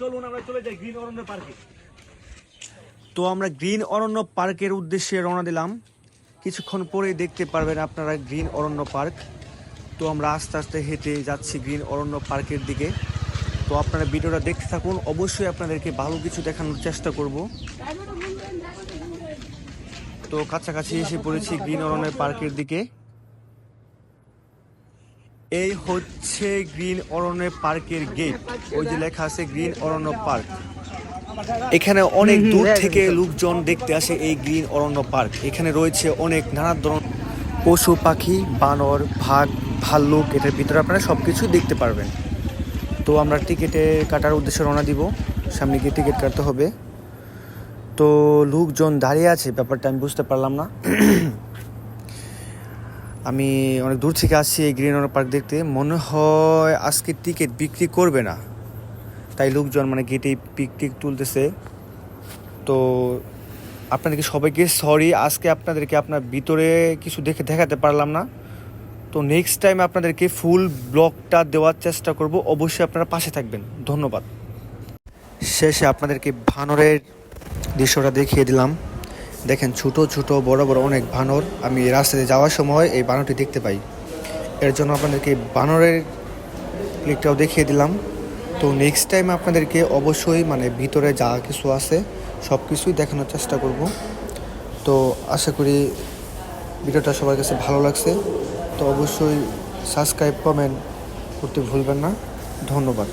চলুন, আমরা চলে যাই গ্রিন অরণ্য পার্কে। তো আমরা গ্রিন অরণ্য পার্কের উদ্দেশ্যে রওনা দিলাম। কিছুক্ষণ পরেই দেখতে পারবেন আপনারা গ্রিন অরণ্য পার্ক। তো আমরা আস্তে আস্তে হেঁটে যাচ্ছি গ্রিন অরণ্য পার্কের দিকে। তো আপনারা ভিডিওটা দেখতে থাকুন। অবশ্যই আপনাদেরকে ভালো কিছু দেখানোর চেষ্টা করব। তো কাছাকাছি এসে পড়েছি গ্রিন অরণ্য পার্কের দিকে। এই হচ্ছে গ্রিন অরণ্য পার্কের গেট ওই যে লেখা আছে গ্রিন অরণ্য পার্ক। এখানে অনেক দূর থেকে লোকজন দেখতে আসে এই গ্রিন অরণ্য পার্ক। এখানে রয়েছে অনেক নানা ধরনের পশু পাখি বানর ভাগ ভাল্লুক এটার ভিতরে আপনারা সব কিছু দেখতে পারবেন। তো আমরা টিকিটে কাটার উদ্দেশ্যে রওনা দিব। সামনে গিয়ে টিকিট কাটতে হবে। তো লোকজন দাঁড়িয়ে আছে ব্যাপারটা আমি বুঝতে পারলাম না। আমি অনেক দূর থেকে আসছি এই গ্রিন অরণ্য পার্ক দেখতে। মনে হয় আজকে টিকিট বিক্রি করবে না। তাই লোকজন মানে গেটে পিকটিক তুলতেছে। তো আপনাদেরকে সবাইকে সরি আজকে আপনাদেরকে আপনার ভিতরে কিছু দেখে দেখাতে পারলাম না। তো নেক্সট টাইম আপনাদেরকে ফুল ব্লগটা দেওয়ার চেষ্টা করব। অবশ্যই আপনারা পাশে থাকবেন। ধন্যবাদ। শেষে আপনাদেরকে ভানরের দৃশ্যটা দেখিয়ে দিলাম। দেখেন ছোট ছোট, বড় বড় অনেক বানর। আমি রাস্তাতে যাওয়ার সময় এই বানরটি দেখতে পাই। এর জন্য আপনাদেরকে বানরের ক্লিকটাও দেখিয়ে দিলাম। তো নেক্সট টাইম আপনাদেরকে অবশ্যই মানে ভিতরে যা কিছু আছে সব কিছুই দেখানোর চেষ্টা করব। তো আশা করি ভিডিওটা সবার কাছে ভালো লাগছে। তো অবশ্যই সাবস্ক্রাইব কমেন্ট করতে ভুলবেন না। ধন্যবাদ।